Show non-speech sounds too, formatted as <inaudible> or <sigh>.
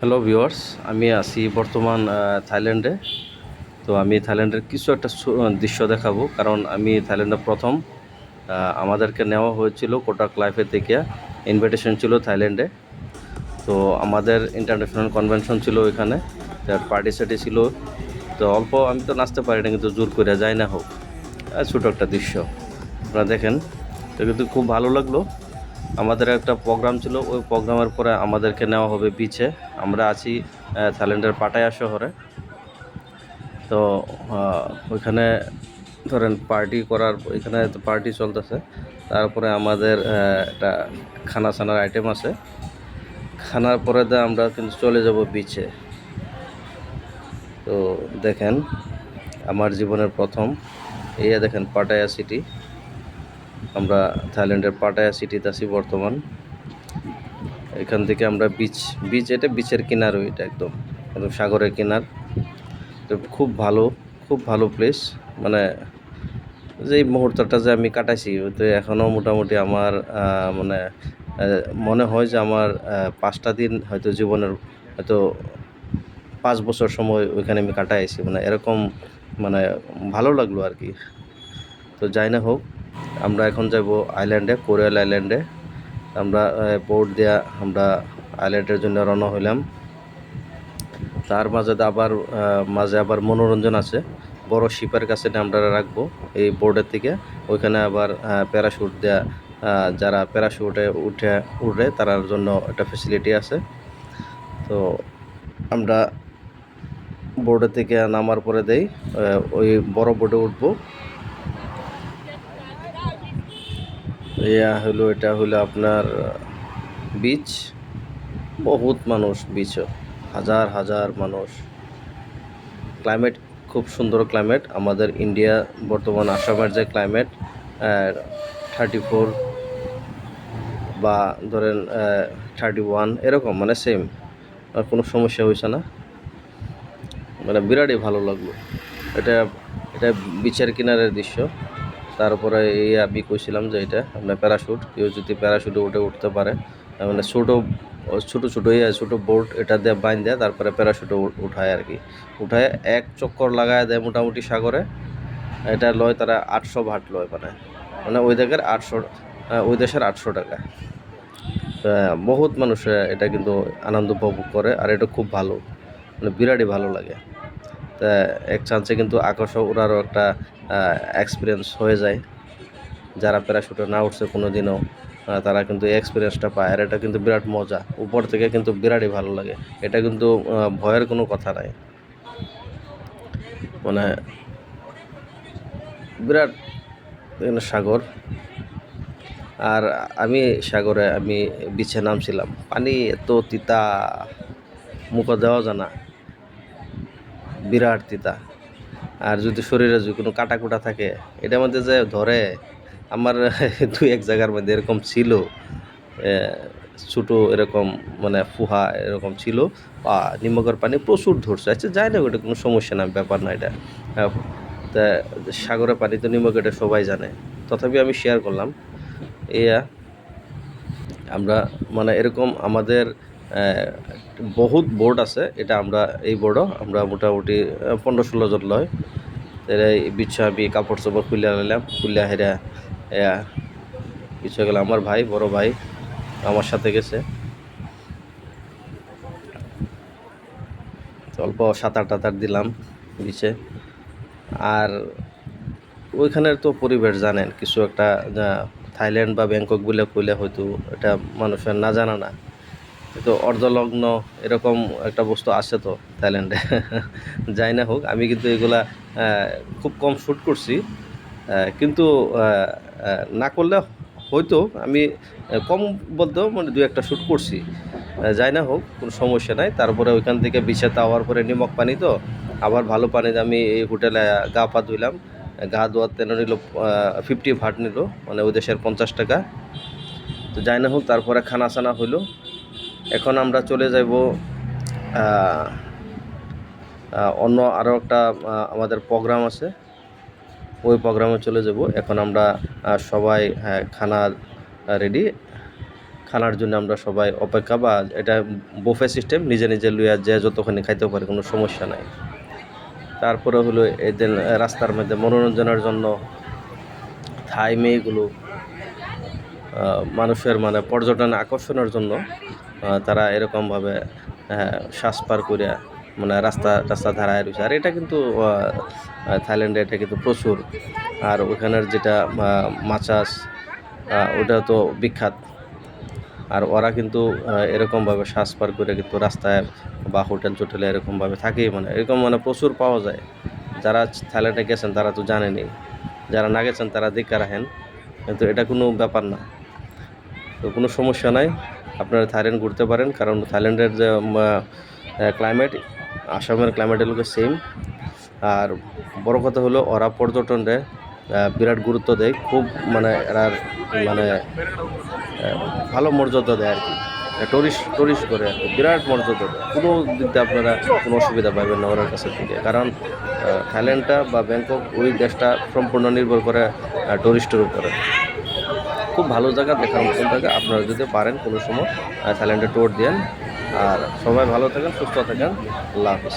Hello viewers আমি আছি বর্তমান থাইল্যান্ডে তো আমি থাইল্যান্ডের কিছু একটা দৃশ্য দেখাবো। কারণ আমি থাইল্যান্ডে প্রথম। আমাদেরকে নেওয়া হয়েছিল কোটাক লাইফে থেকে ইনভিটেশন ছিল থাইল্যান্ডে তো আমাদের ইন্টারন্যাশনাল কনভেনশন ছিল ওইখানে পার্টি সার্টি ছিল। তো অল্প আমি তো নাচতে পারি না, কিন্তু জোর করে, যাই না হোক। ছোটো একটা দৃশ্য। আপনারা দেখেন। তো কিন্তু খুব ভালো লাগল। আমাদের একটা প্রোগ্রাম ছিল, ওই প্রোগ্রামের পরে আমাদেরকে নেওয়া হবে বিচে। আমরা আছি থাইল্যান্ডের পাটায়া শহরে। তো ওইখানে ধরেন পার্টি করার ওইখানে পার্টি চলতেছে। তারপরে আমাদের একটা খানা সানার আইটেম আছে। খানার পরে আমরা কিন্তু চলে যাব বিচে। তো দেখেন, আমার জীবনের প্রথম। এই দেখেন, পাটায়া সিটি। আমরা থাইল্যান্ডের পাটায়া সিটিতে আছি বর্তমান। এখান থেকে আমরা বিচ বিচ এটা বিচের কিনারও এটা একদম একদম সাগরের কিনার। তো খুব ভালো খুব ভালো প্লেস মানে যে এই মুহূর্তটা যে আমি কাটাইছি তো এখনও মোটামুটি আমার মানে মনে হয় যে আমার পাঁচটা দিন হয়তো জীবনের, হয়তো পাঁচ বছর সময় ওইখানে আমি কাটাইছি। মানে এরকম মানে ভালো লাগল আর কি। তো যাই না হোক আমরা এখন যাব আইল্যান্ডে কোরিয়াল আইল্যান্ডে আমরা বোর্ড দেয়া আমরা আইল্যান্ডের জন্য রওনা হইলাম। তার মাঝে আবার মাঝে আবার মনোরঞ্জন আছে। বড় শিপের কাছে আমরা রাখব, এই বোর্ডের থেকে। ওইখানে আবার প্যারাশুট দেয়া যারা প্যারাশুটে উঠে উঠে তার জন্য একটা ফেসিলিটি আছে। তো আমরা বোর্ডের থেকে নামার পরে দেই ওই বড় বোর্ডে উঠবো। ইয়া হলো, এটা হলো আপনার বিচ বহুত মানুষ বিচ হাজার হাজার মানুষ। ক্লাইমেট খুব সুন্দর ক্লাইমেট আমাদের ইন্ডিয়া বর্তমান আসামের যে ক্লাইমেট থার্টি ফোর বা ধরেন থার্টি ওয়ান এরকম মানে সেম আর কোনো সমস্যা হয়েছে না। মানে বিরাটই ভালো লাগল। এটা এটা বিচের কিনারের দৃশ্য। তারপরে এই আমি কইছিলাম যে এটা, আপনার প্যারাশুট কেউ যদি প্যারাশুটে উঠে উঠতে পারে মানে ছোটো ছোটো ছোটো ইয়ে ছোটো বোর্ড এটা দিয়ে বাইন দেয় তারপরে প্যারাশুটে উঠায় আর কি। উঠায় এক চক্কর লাগায় দেয় মোটামুটি সাগরে, এটা লয় তারা আটশো ভাট লয় মানে। মানে ওই দেশের আটশো ওই দেশের আটশো টাকা। বহুত মানুষ এটা কিন্তু আনন্দ উপভোগ করে আর এটা খুব ভালো মানে বিরাটই ভালো লাগে। তা এক চান্সে কিন্তু আকাশ ওড়ারও একটা এক্সপিরিয়েন্স হয়ে যায়। যারা প্যারাশুটে না উঠছে কোনো দিনও তারা কিন্তু এক্সপিরিয়েন্সটা পায়। আর এটা কিন্তু বিরাট মজা। উপর থেকে কিন্তু বিরাটই ভালো লাগে। এটা কিন্তু ভয়ের কোনো কথা নাই। মানে বিরাট সাগর। আর আমি সাগরে, আমি বিছে নামছিলাম। পানি এত তিতা মুখে দেওয়া জানা বিরাট তিতা। আর যদি শরীরে যদি কোনো কাটা কুটা থাকে এটার মধ্যে যে ধরে আমার <laughs> দুই এক জায়গার মধ্যে এরকম ছিল ছোটো এরকম মানে ফুহা এরকম ছিল বা নিমকের পানি প্রচুর ধরছে। আচ্ছা যাই না ওটা কোনো সমস্যা না ব্যাপার না এটা। আহ, তা সাগরের পানি তো নিমক এটা সবাই জানে। তথাপি আমি শেয়ার করলাম। এয়া আমরা মানে এরকম আমাদের বহুত বোর্ড আছে, এটা আমরা এই বোর্ডও আমরা মোটামুটি পনেরো ষোলো জন লয়। এই আমি কাপড় চোপড় খুলে নিলাম খুলে হেরা পিছিয়ে গেল। আমার ভাই, বড় ভাই, আমার সাথে গেছে। অল্প সাঁতার টাতার দিলাম বিচে আর ওইখানের তো পরিবেশ জানেন, কিছু একটা থাইল্যান্ড বা ব্যাংকক বলে কইলে হয়তো এটা মানুষের না জানা না। কিন্তু অর্ধলগ্ন এরকম একটা বস্তু আছে তো থাইল্যান্ডে। <laughs> যাই না হোক, আমি কিন্তু এগুলা খুব কম শ্যুট করছি। কিন্তু না করলে হয়তো আমি কম বলতেও মানে দু একটা শ্যুট করছি। যাই না হোক, কোনো সমস্যা নাই। তারপরে ওইখান থেকে বিছাতে হওয়ার পরে নিমক পানি তো, আবার ভালো পানিতে আমি এই হোটেলে গা পা ধুইলাম। গা ধোয়ার তেন নিল ফিফটি ভাট নিল মানে ওই দেশের পঞ্চাশ টাকা। তো যাই না হোক, তারপরে খানা সানা হইল। এখন আমরা চলে যাব অন্য আরও একটা আমাদের প্রোগ্রাম আছে। ওই প্রোগ্রামে চলে যাব এখন আমরা সবাই হ্যাঁ, খানা রেডি খানার জন্য আমরা সবাই অপেক্ষা বা এটা বুফে সিস্টেম নিজে নিজে লইয়া যে যতখানি খাইতে পারে কোনো সমস্যা নাই। তারপরে হলো এদের রাস্তার মধ্যে মনোরঞ্জনের জন্য থাই মেয়েগুলো মানুষের মানে পর্যটন আকর্ষণের জন্য তারা এরকমভাবে শ্বাস পার করিয়া মানে রাস্তা রাস্তা ধারায় রয়েছে। আর এটা কিন্তু থাইল্যান্ডে এটা কিন্তু প্রচুর। আর ওখানের যেটা মাচাস ওটা তো বিখ্যাত। আর ওরা কিন্তু এরকমভাবে শ্বাস পার করে কিন্তু রাস্তায় বা হোটেল, চোটেলে এরকমভাবে থাকেই মানে। এরকম মানে প্রচুর পাওয়া যায়। যারা থাইল্যান্ডে গেছেন, তারা তো জানেনি যারা না গেছেন, তারা দেখে রাখেন। কিন্তু এটা কোনো ব্যাপার না। তো কোনো সমস্যা নাই। আপনারা থাইল্যান্ড ঘুরতে পারেন, কারণ থাইল্যান্ডের যে ক্লাইমেট আসামের ক্লাইমেটের লোকের সেম আর বড় কথা হলো, ওরা পর্যটনরে বিরাট গুরুত্ব দেয়, খুব মানে এরা মানে ভালো মর্যাদা দেয় আর কি। টুরিস্ট টুরিস্ট করে আর কি, বিরাট মর্যাদা দেয়। কোনো দিক দিয়ে আপনারা কোনো অসুবিধা পাবেন না ওনার কাছে থেকে। কারণ থাইল্যান্ডটা বা ব্যাংকক ওই দেশটা সম্পূর্ণ নির্ভর করে টুরিস্টের উপরে। খুব ভালো জায়গা দেখার মতন জায়গা। আপনারা যদি পারেন কোনো সময় থাইল্যান্ডে ট্যুর দেন। আর সবাই ভালো থাকেন, সুস্থ থাকেন। আল্লাহ হাফিজ।